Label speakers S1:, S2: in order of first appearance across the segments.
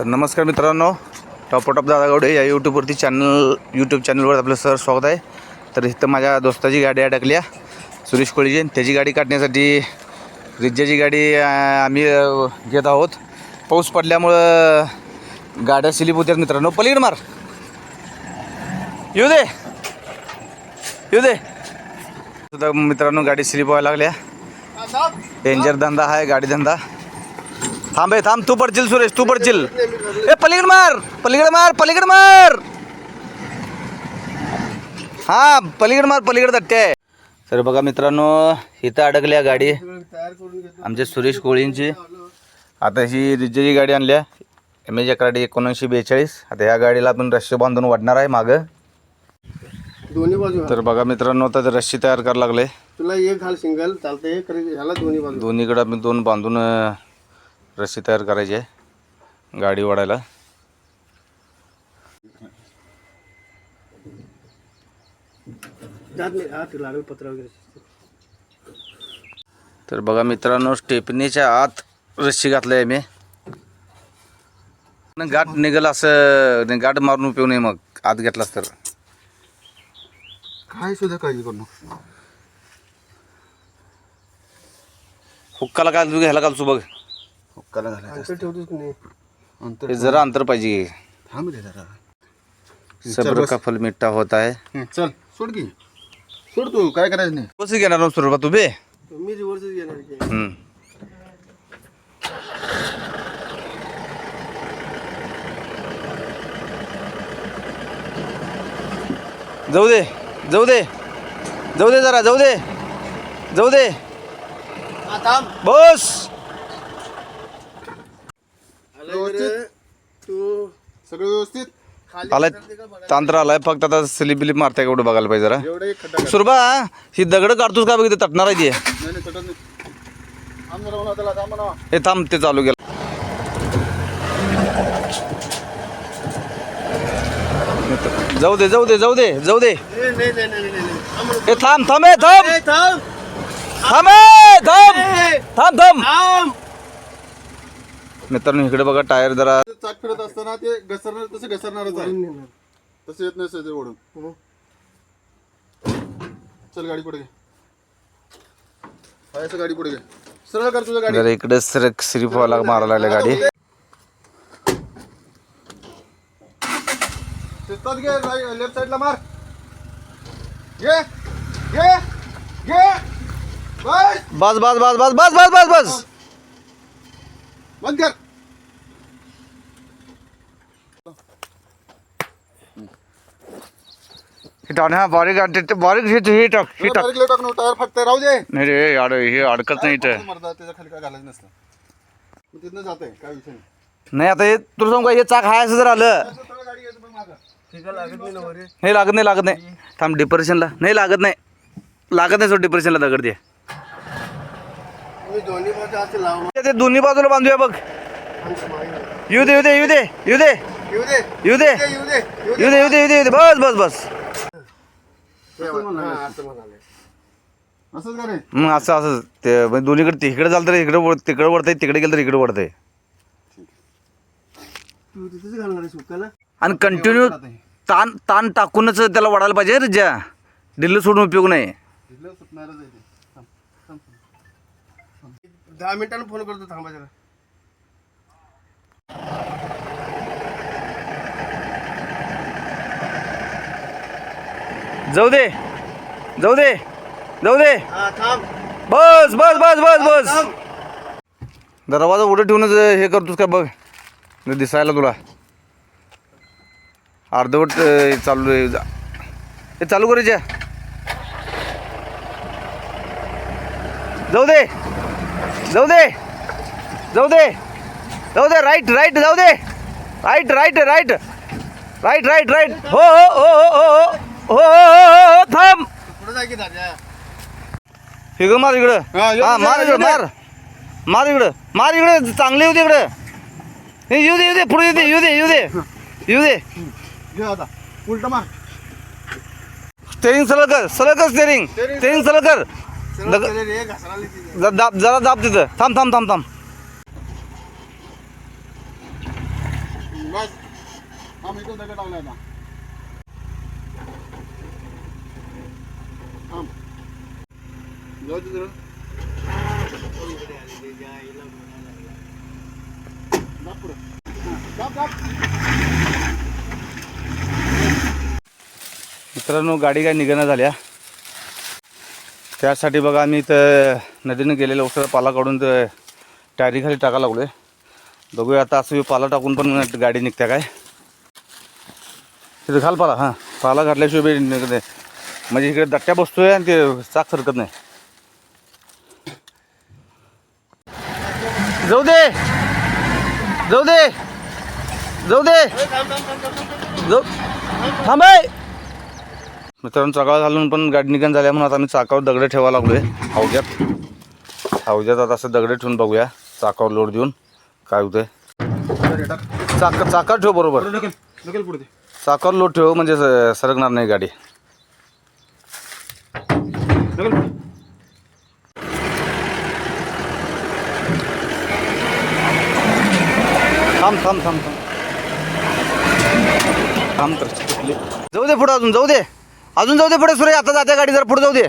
S1: तर नमस्कार मित्रांनो टॉप टॉप दादा गावडे या यूट्यूबवरती चॅनल यूट्यूब चॅनलवर आपलं सर स्वागत आहे. तर इथं माझ्या दोस्ताची गाडी अडकल्या सुरेश कोळीजी. त्याची गाडी काढण्यासाठी रिज्जाची गाडी आम्ही घेत आहोत. पाऊस पडल्यामुळं गाड्या स्लिप होत्यात मित्रांनो. पलीकडे मार. येऊ दे. येऊ दे. सुद्धा मित्रांनो गाडी स्लिप व्हायला लागल्या डेंजर धंदा आहे गाडी धंदा. थांब हे थांब तू पडशील सुरेश तू पडशील. ए पलीकडे मार पलीकडे मार पलीकडे मार. हा पलीकडे मार पलीकडे आहे तर बघा मित्रांनो इथं अडकल्या गाडी. आमच्या सुरेश कोळींची. आता ही रिजेची गाडी आणल्या एम एच अकराडी एकोणऐंशी बेचाळीस. आता ह्या गाडीला आपण रस्सी बांधून वाढणार आहे मागं.
S2: दोन्ही बाजू
S1: तर बघा मित्रांनो आता ते रस्सी तयार करायला लागले.
S2: तुला एक घाल सिंगल चालतंय एक ह्याला दोन्ही बाजू.
S1: दोन्हीकडे आपण दोन बांधून रस्सी तयार करायची आहे. गाडी
S2: वगैरे.
S1: तर बघा मित्रांनो स्टेपनीच्या आत रस्सी घातलं आहे मी. न गाठ निघल असं गाठ मारून उपयोग नाही मग. आत घेतलास तर.
S2: काय सुद्धा काळजी करू
S1: हुक्काला काय तू ह्याला घालतो बघ.
S2: हुक्काला घालायचं अंतर ठेवतोच की नाही? अंतर
S1: हे जरा अंतर पाहिजे.
S2: थांब रे जरा.
S1: सब्र का फल मिठा होता है
S2: हं, चल सोड की. सोड तू काय करायचं नाही.
S1: कसं घेणार मग सुरुवात तू बे
S2: मी रिव्हर्सच घेणार की.
S1: हम्म. जाऊ दे जाऊ दे. जाऊ दे जरा जाऊ दे. जाऊ दे. बस.
S2: व्यवस्थित. तू सगळं व्यवस्थित? खाली
S1: आलाय. तांत्र आलाय. फक्त आता स्लिप बिलिप मारताय का एवढं बघायला पाहिजे जरा?
S2: एवढं एक खड्डा काढ.
S1: सुरबा ही दगड काढतोस का बघितलं तटणार आहे ती.
S2: नाही नाही तटत नाही. थांब जरा म्हणा त्याला थांब म्हणा
S1: हे थांब ते चालू गेलं जाऊ दे जाऊ दे जाऊ दे जाऊ दे.
S2: नाही नाही नाही नाही नाही, नाही. थांब म्हणा.
S1: हे थांब थांब हे थांब.
S2: ए, थांब.
S1: थांब हे, थांब.
S2: ए,
S1: थांब थांब.
S2: थांब.
S1: मित्रांनो इकडे बघा टायर जरा
S3: ते चाक फिरत असताना ते घसरणार तसे घसरणारच आहे. तसे येत नाही ते ओढून. चल गाडी पुढे घे. असं गाडी पुढे घे. सरळ कर तुझ्या गाडी.
S1: जरा इकडे सरक व्हायला मारायला लागल्या गाडी.
S3: शेतात घे लेफ्ट साईडला मार. घे घे. बस.
S1: बस बस बस बस बस बस बस.
S3: बंद कर
S1: हे टाक हा बारीक आण- ते बारीक हे हे टाक हे टाक
S3: बारीक टाक नो टायर फाटतंय राहू दे.
S1: नाही रे अड हे अडकत नाही इथं.
S3: मरदा त्याच्याखाली काय घालायचं नसतं. मग तिथनं जात आहे काय विषय नाही.
S1: नाही आता हे तुला सांगू का हे चाक हाय असं जर आलं.
S3: सरळ गाडी घ्यायचं पण मागं.
S2: ठीक आहे लागत नाही
S1: लागत नाही लागत नाही. थांब डिप्रेशनला नाही लागत नाही. लागत नाही सोड डिप्रेशनला दगड ते
S2: मी दोन्ही बाजू असे लाव.
S1: ते दोन्ही बाजूला बांधूया
S2: मागे
S1: येऊ दे येऊ दे येऊ दे येऊ दे.
S2: येऊ दे
S1: येऊ दे.
S2: येऊ दे येऊ
S1: दे येऊ दे. येऊ बस बस बस.
S2: हा,
S3: असंच
S1: मग असं असं. ते म्हणजे दोन्हीकडे तिकडे झालं तर इकडे वळ- तिकडे वळतंय तिकडे गेलं तर इकडे वळतंय.
S2: तू तिथेच घालणार आहे सुकाला
S1: आणि कंटिन्यू ताण ताण टाकूनच त्याला वाढायला पाहिजे रे ज्या. दिल्ली सोडून उपयोग नाही.
S3: सुटणारच आहे ते.
S2: दहा मिनिटांनी फोन करतो थांबा जरा.
S1: जाऊ दे. जाऊ दे. जाऊ दे.
S2: हा थांब.
S1: बस बस बस बस बस.
S2: थांब.
S1: दरवाजा उडं ठेवूनच हे करतोस का बघ. न दिसायला तुला. अर्धवट अं, चालू आहे. जा. हे चालू करायच्या जाऊ दे. जाऊ दे. जाऊ दे. जाऊ दे राईट राईट जाऊ दे. Right right right right right right हो हो हो हो हो हो. थांब. मार इकडं.
S3: हा
S1: मार इकडं मार. मार इकडं. मार इकडं चांगले येऊ दे इकडं. येऊ दे येऊ दे पुढे येऊ दे येऊ दे येऊ दे. येऊ दे.
S3: उलट मार.
S1: स्टेरिंग सरळ कर सरळ कर स्टेरिंग स्टेरिंग सरळ कर. जरा दाब जरा दाब तिथं. थांब थांब थांब थांब. मित्रांनो गाडी काय निघणं झाल्या त्यासाठी बघा आम्ही तर नदीनं गेलेलो औषध पाला काढून तर टायरीखाली टाकायला आहे बघूया आता असं पाला टाकून पण गाडी निघत्या काय. तिथं घाल पाला हां. पाला घातल्याशिवाय निघते निघत नाही. म्हणजे इकडे दट्ट्या आहे आणि ते चाक सरकत नाही. जाऊ दे! जाऊ दे! जाऊ दे! जाऊ थांबाय मित्रांनो चकाळ घालून पण गाडी निघण झाल्या म्हणून आता आम्ही चाकावर दगडे लागलो आहे हौद्यात हौद्यात आता असं दगडे ठेवून बघूया. चाकावर लोड देऊन काय होतंय. चाक चाकावर ठेव बरोबर. चाकावर लोड ठेव म्हणजे सरकणार नाही गाडी. थांब थांब थांब थांब. थांब तर. जाऊ दे पुढं अजून जाऊ दे. अजून जाऊ दे पुढे सुरे आता जाते गाडी जर पुढे जाऊ दे.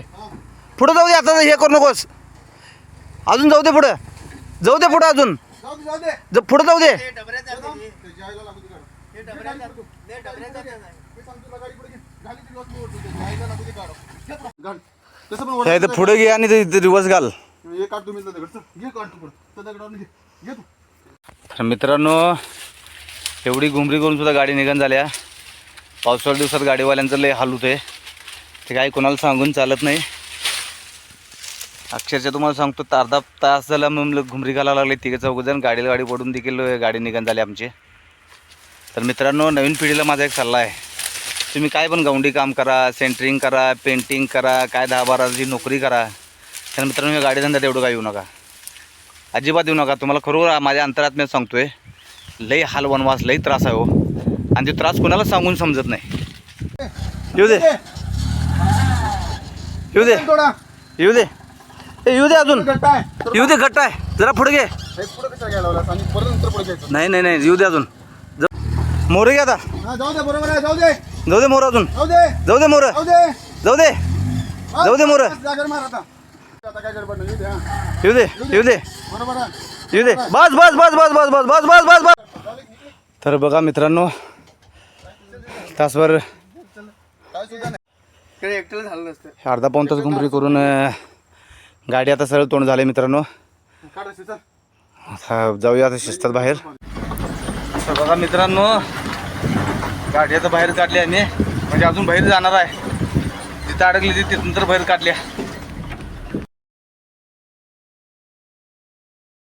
S1: पुढे जाऊ दे आता हे करू नकोस. अजून जाऊ दे पुढं. जाऊ दे पुढं अजून. पुढे जाऊ दे.
S3: तर पुढे घे
S1: आणि रिवर्स घाल. मित्रांनो एवढी घुमरी करून सुद्धा गाडी निघून झाल्या. पावसाळ्या दिवसात गाडीवाल्यांचं लय हाल होते ते काही कोणाला सांगून चालत नाही. अक्षरशः तुम्हाला सांगतो तर अर्धा तास झाला मग घुमरी घालायला लागले. तिघे चौघजण गाडीला गाडी पडून देखील गाडी निघण झाली आमची. तर मित्रांनो नवीन पिढीला माझा एक सल्ला आहे. तुम्ही काय पण गौंडी काम करा सेंटरिंग करा पेंटिंग करा काय दहा बाराची नोकरी करा तर मित्रांनो गाडी गाडीधंद्यात एवढं काय येऊ नका. अजिबात येऊ नका. तुम्हाला खरोखर माझ्या अंतरात मी आहे लई हाल वनवास लई त्रास आहे हो. आणि ते त्रास कोणाला सांगून समजत नाही. येऊ दे. येऊ दे.
S3: थोडा.
S1: येऊ दे. ए येऊ दे अजून.
S3: गट्टा आहे. तर
S1: येऊ दे गट्टा आहे. जरा पुढे घे.
S3: हे पुढं कशाला घ्यायला लावलास? आणि परत नंतर पुढे घ्यायचं.
S1: नाही नाही नाही. येऊ दे अजून. जाऊ- मोर घे आता.
S3: हा जाऊ दे बरोबर आहे जाऊ दे.
S1: जाऊ दे मोर अजून.
S3: जाऊ दे.
S1: जाऊ दे मोर.
S3: जाऊ दे.
S1: जाऊ दे.
S3: हा,
S1: जाऊ दे मोरं.
S3: जागर मार आता. आता काय गडबड नाही येऊ दे हा.
S1: येऊ दे येऊ दे.
S3: बरोबर आहे.
S1: येऊ दे. बस बस बस बस बस बस बस बस बस बस. तर बघा मित्रांनो तासभर
S3: काय सुद्धा नाही.
S2: इकडे एकट्याला झालं नसतं.
S1: अर्धा पाऊन तास घुमरी करून अं, गाडी आता सरळ तोंड झाले मित्रांनो.
S3: काढ रस्ते, चल
S1: आता जाऊया आता शिस्तात बाहेर. तर बघा मित्रांनो गाडी आता बाहेर काढली आम्ही. म्हणजे अजून बाहेर जाणार आहे. जिथं अडकली ती तिथून तर बाहेर काढल्या.